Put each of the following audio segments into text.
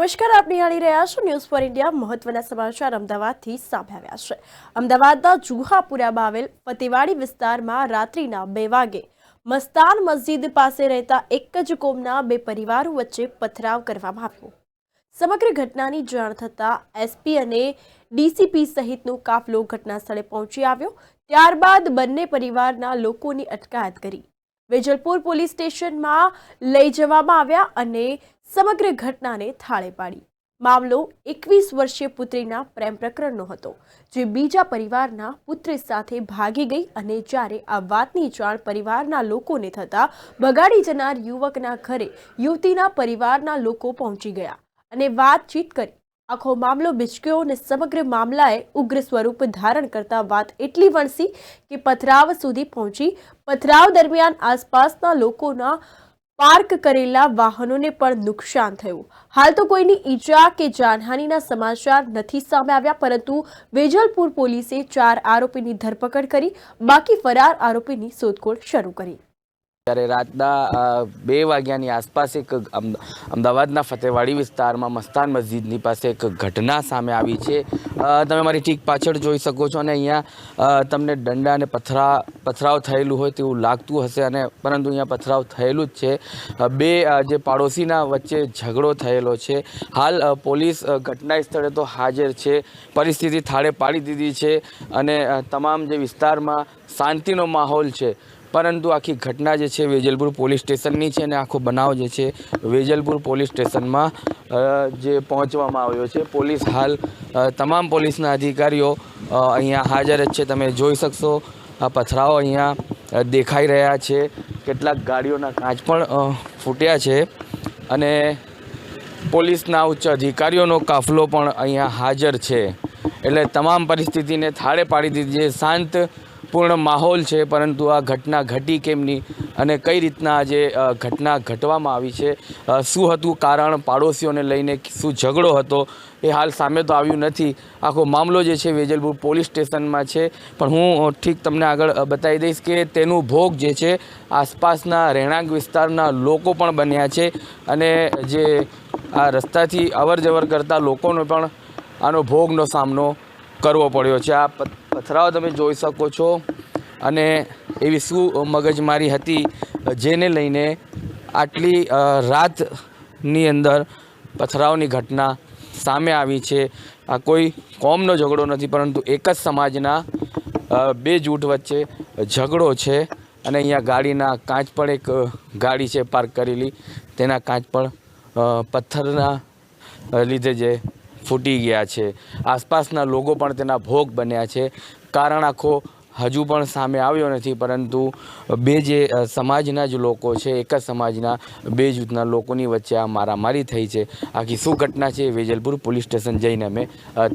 નમસ્કાર, આપ નિહાળી રહ્યા છો ન્યૂઝ ફોર ઇન્ડિયા. મહત્વના સમાચાર અમદાવાદથી સામે છે. અમદાવાદના જુહાપુરામાં આવેલ પતિવાડી વિસ્તારમાં રાત્રિના બે વાગે મસ્તાન મસ્જિદ પાસે રહેતા એક જ કોમના બે પરિવારો વચ્ચે પથરાવ કરવામાં આવ્યો. સમગ્ર ઘટનાની જાણ થતાં એસપી અને ડીસીપી સહિતનો કાફલો ઘટના સ્થળે પહોંચી આવ્યો. ત્યારબાદ બંને પરિવારના લોકોની અટકાયત કરી. વેજલપુર પોલીસ સ્ટેશનમાં લઈ જવામાં આવ્યા અને સમગ્ર ઘટનાને થાળે પાડી. મામલો એકવીસ વર્ષીય પુત્રીના પ્રેમ પ્રકરણનો હતો, જે બીજા પરિવારના પુત્ર સાથે ભાગી ગઈ અને જ્યારે આ વાતની જાણ પરિવારના લોકોને થતાં બગાડી જનાર યુવકના ઘરે યુવતીના પરિવારના લોકો પહોંચી ગયા અને વાતચીત કરી. આખો મામલો બિચક્યો અને સમગ્ર મામલાએ ઉગ્ર સ્વરૂપ ધારણ કરતા વાત એટલી વણસી કે પથરાવ સુધી પહોંચી. પથરાવ દરમિયાન આસપાસના લોકોના પાર્ક કરેલા વાહનોને પણ નુકસાન થયું. હાલ તો કોઈની ઈજા કે જાનહાનિના સમાચાર નથી સામે આવ્યા, પરંતુ વેજલપુર પોલીસે ચાર આરોપીની ધરપકડ કરી, બાકી ફરાર આરોપીની શોધખોળ શરૂ કરી. ત્યારે રાતના બે વાગ્યાની આસપાસ એક અમ- અમદાવાદના ફતેવાડી વિસ્તારમાં મસ્તાન મસ્જિદની પાસે એક ઘટના સામે આવી છે. તમે મારી ઠીક પાછળ જોઈ શકો છો અને અહીંયા તમને દંડા અને પથરા, પથરાવ થયેલું હોય તેવું લાગતું હશે અને પરંતુ અહીંયા પથરાવ થયેલું જ છે. બે જે પાડોશીના વચ્ચે ઝઘડો થયેલો છે. હાલ પોલીસ ઘટના સ્થળે તો હાજર છે. પરિસ્થિતિ થાળે પાડી દીધી છે અને તમામ જે વિસ્તારમાં શાંતિનો માહોલ છે. પરંતુ આખી ઘટના જે છે વેજલપુર પોલીસ સ્ટેશનની છે અને આખો બનાવ જે છે વેજલપુર પોલીસ સ્ટેશનમાં જે પહોંચવામાં આવ્યો છે. પોલીસ હાલ તમામ પોલીસના અધિકારીઓ અહીંયા હાજર જ છે. તમે જોઈ શકશો, આ પથરાઓ અહીંયા દેખાઈ રહ્યા છે. કેટલાક ગાડીઓના કાચ પણ ફૂટ્યા છે અને પોલીસના ઉચ્ચ અધિકારીઓનો કાફલો પણ અહીંયા હાજર છે. એટલે તમામ પરિસ્થિતિને થાળે પાડી દીધી છે. શાંત પૂર્ણ માહોલ છે, પરંતુ આ ઘટના ઘટી કેમની અને કઈ રીતના આજે ઘટના ઘટવામાં આવી છે? શું હતું કારણ? પાડોશીઓને લઈને શું ઝઘડો હતો? એ હાલ સામે તો આવ્યું નથી. આખો મામલો જે છે વેજલપુર પોલીસ સ્ટેશનમાં છે. પણ હું ઠીક તમને આગળ બતાવી દઈશ કે તેનું ભોગ જે છે, આસપાસના રહેણાંક વિસ્તારના લોકો પણ બન્યા છે. અને જે આ રસ્તાથી અવર જવર કરતા લોકોનો પણ આનો ભોગનો સામનો કરવો પડ્યો છે. આ પથરાઓ તમે જોઈ શકો છો. અને એવી શું મગજમારી હતી, જેને લઈને આટલી રાતની અંદર પથરાવની ઘટના સામે આવી છે. આ કોઈ કોમનો ઝઘડો નથી, પરંતુ એક જ સમાજના બે જૂથ વચ્ચે ઝઘડો છે. અને અહીંયા ગાડીના કાચ પણ એક ગાડી છે પાર્ક કરેલી. તેના કાચ પણ પથ્થરના લીધે જે ફૂટી ગયા છે. આસપાસના લોકો પણ તેના ભોગ બન્યા છે. કારણ આખો હજુ પણ સામે આવ્યો નથી, પરંતુ બે જે સમાજના જ લોકો છે, એક જ સમાજના, બે જૂથના લોકોની વચ્ચે આ મારામારી થઈ છે. આખી શું ઘટના છે વેજલપુર પોલીસ સ્ટેશન જઈને અમે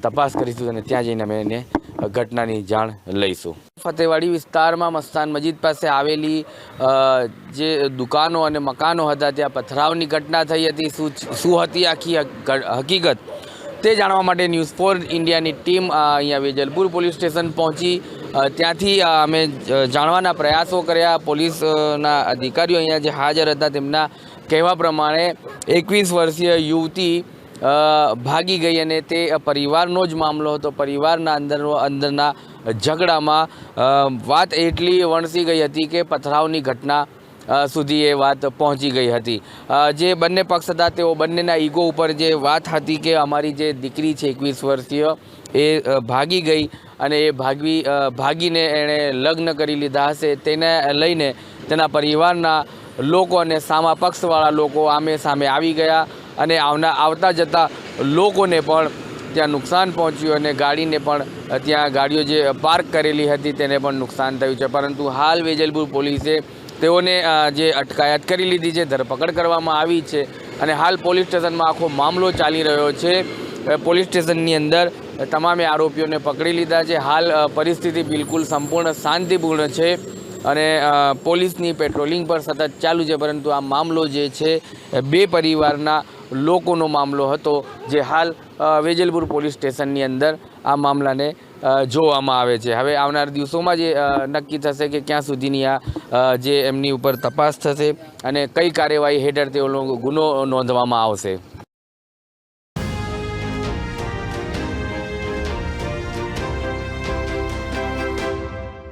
તપાસ કરીશું અને ત્યાં જઈને અમે એને ઘટનાની જાણ લઈશું. ફતેવાડી વિસ્તારમાં મસ્તાન મસ્જિદ પાસે આવેલી જે દુકાનો અને મકાનો હતા, ત્યાં પથરાવની ઘટના થઈ હતી. શું શું હતી આખી હકીકત? તે જાણવા માટે ન્યૂઝ ફોર ઇન્ડિયાની ટીમ અહીંયા વેજલપુર પોલીસ સ્ટેશન પહોંચી. ત્યાંથી અમે જાણવાના પ્રયાસો કર્યા. પોલીસના અધિકારીઓ અહીંયા જે હાજર હતા તેમના કહેવા પ્રમાણે એકવીસ વર્ષીય યુવતી ભાગી ગઈ અને તે પરિવારનો જ મામલો હતો. પરિવારના અંદરનો, અંદરના ઝઘડામાં વાત એટલી વણસી ગઈ હતી કે પથરાવની ઘટના સુધી એ વાત પહોંચી ગઈ હતી. જે બંને પક્ષ હતા, તેઓ બંનેના ઈગો ઉપર જે વાત હતી કે અમારી જે દીકરી છે એકવીસ વર્ષીય, એ ભાગી ગઈ અને એ ભાગવી ભાગીને એણે લગ્ન કરી લીધા હશે. તેને લઈને તેના પરિવારના લોકો અને સામા પક્ષવાળા લોકો આમે સામે આવી ગયા અને આવના, આવતા જતા લોકોને પણ ત્યાં નુકસાન પહોંચ્યું અને ગાડીને પણ ત્યાં ગાડીઓ જે પાર્ક કરેલી હતી તેને પણ નુકસાન થયું છે. પરંતુ હાલ વેજલપુર પોલીસે તેઓને જે અટકાયત કરી લીધી છે, ધરપકડ કરવામાં આવી છે અને હાલ પોલીસ સ્ટેશનમાં આખો મામલો ચાલી રહ્યો છે. પોલીસ સ્ટેશનની અંદર તમામે આરોપીઓને પકડી લીધા છે. હાલ પરિસ્થિતિ બિલકુલ સંપૂર્ણ શાંતિપૂર્ણ છે અને પોલીસની પેટ્રોલિંગ પણ સતત ચાલુ છે, પરંતુ આ મામલો જે છે બે પરિવારના લોકોનો મામલો હતો, જે હાલ વેજલપુર પોલીસ સ્ટેશનની અંદર આ મામલાને જોવામાં આવે છે. હવે આવનાર દિવસોમાં જે નક્કી થશે કે ક્યાં સુધીની આ જે એમની ઉપર તપાસ થશે અને કઈ કાર્યવાહી હેઠળ તેઓનો ગુનો નોંધવામાં આવશે.